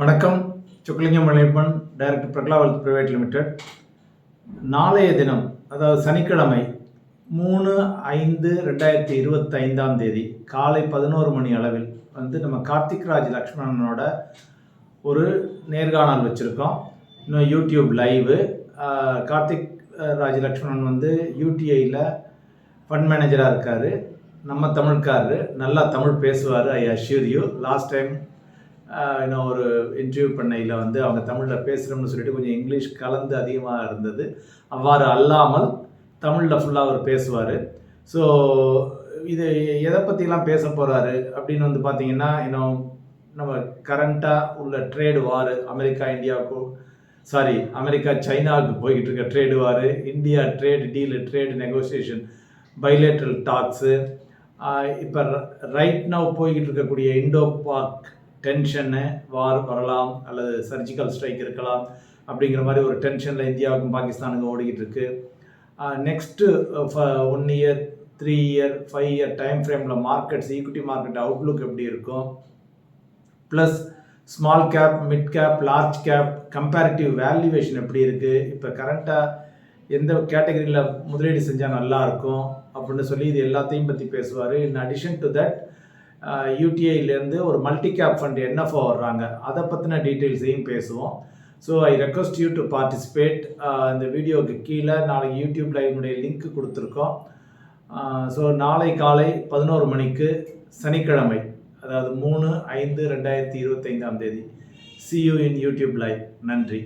வணக்கம். சுக்லிங்கம் மலையப்பன் டைரக்டர் பிரகலாவல் private limited. நாளைய தினம் அதாவது சனிக்கிழமை மூணு ஐந்து ரெண்டாயிரத்தி இருபத்தைந்தாம் தேதி காலை பதினோரு மணி அளவில் வந்து நம்ம கார்த்திக் ராஜ் லக்ஷ்மணனோட ஒரு நேர்காணல் வச்சுருக்கோம். இன்னும் யூடியூப் லைவு. கார்த்திக் ராஜ் லக்ஷ்மணன் வந்து யூடிஐயில் ஃபண்ட் மேனேஜராக இருக்கார். நம்ம தமிழ்காரரு. நல்லா தமிழ் பேசுவார் I assure you. Last time இன்னும் ஒரு இன்டர்வியூ பண்ணையில் வந்து அவங்க தமிழில் பேசுகிறோம்னு சொல்லிட்டு கொஞ்சம் இங்கிலீஷ் கலந்து அதிகமாக இருந்தது. அவ்வாறு அல்லாமல் தமிழில் ஃபுல்லாக அவர் பேசுவார். ஸோ இது எதை பற்றிலாம் பேச போகிறாரு அப்படின்னு வந்து பார்த்தீங்கன்னா இன்னும் நம்ம கரண்ட்டாக உள்ள ட்ரேடு வார் அமெரிக்கா இந்தியாவுக்கு சாரி அமெரிக்கா சைனாவுக்கு போய்கிட்டு இருக்க trade war India trade deal trade negotiation bilateral talks இப்போ ரைட் நவ் போய்கிட்டு இருக்கக்கூடிய இண்டோ பாக் டென்ஷன்னு வார் வரலாம் அல்லது சர்ஜிக்கல் ஸ்ட்ரைக் இருக்கலாம் அப்படிங்கிற மாதிரி ஒரு டென்ஷனில் இந்தியாவுக்கும் பாகிஸ்தானுக்கும் ஓடிக்கிட்டு இருக்கு. Next one year three year five year time ஃப்ரேமில் மார்க்கெட்ஸ் ஈக்விட்டி மார்க்கெட் அவுட்லுக் எப்படி இருக்கும்? Plus small cap mid cap large cap comparative valuation எப்படி இருக்குது இப்போ கரண்ட்டாக எந்த கேட்டகரியில் முதலீடு செஞ்சால் நல்லாயிருக்கும் அப்படின்னு சொல்லி இது எல்லாத்தையும் பற்றி பேசுவார். இன் அடிஷன் டு தட் யூடிஐலேருந்து ஒரு மல்டி கேப் ஃபண்ட் என்எஃப்ஓ வர்றாங்க. அதை பற்றின டீட்டெயில்ஸையும் பேசுவோம். So I request you to participate இந்த வீடியோவுக்கு கீழே நாளைக்கு யூடியூப் லைவனுடைய லிங்க் கொடுத்துருக்கோம். ஸோ நாளை காலை பதினோரு மணிக்கு சனிக்கிழமை அதாவது மூணு ஐந்து ரெண்டாயிரத்தி இருபத்தைந்தாம் தேதி. See you in YouTube live நன்றி.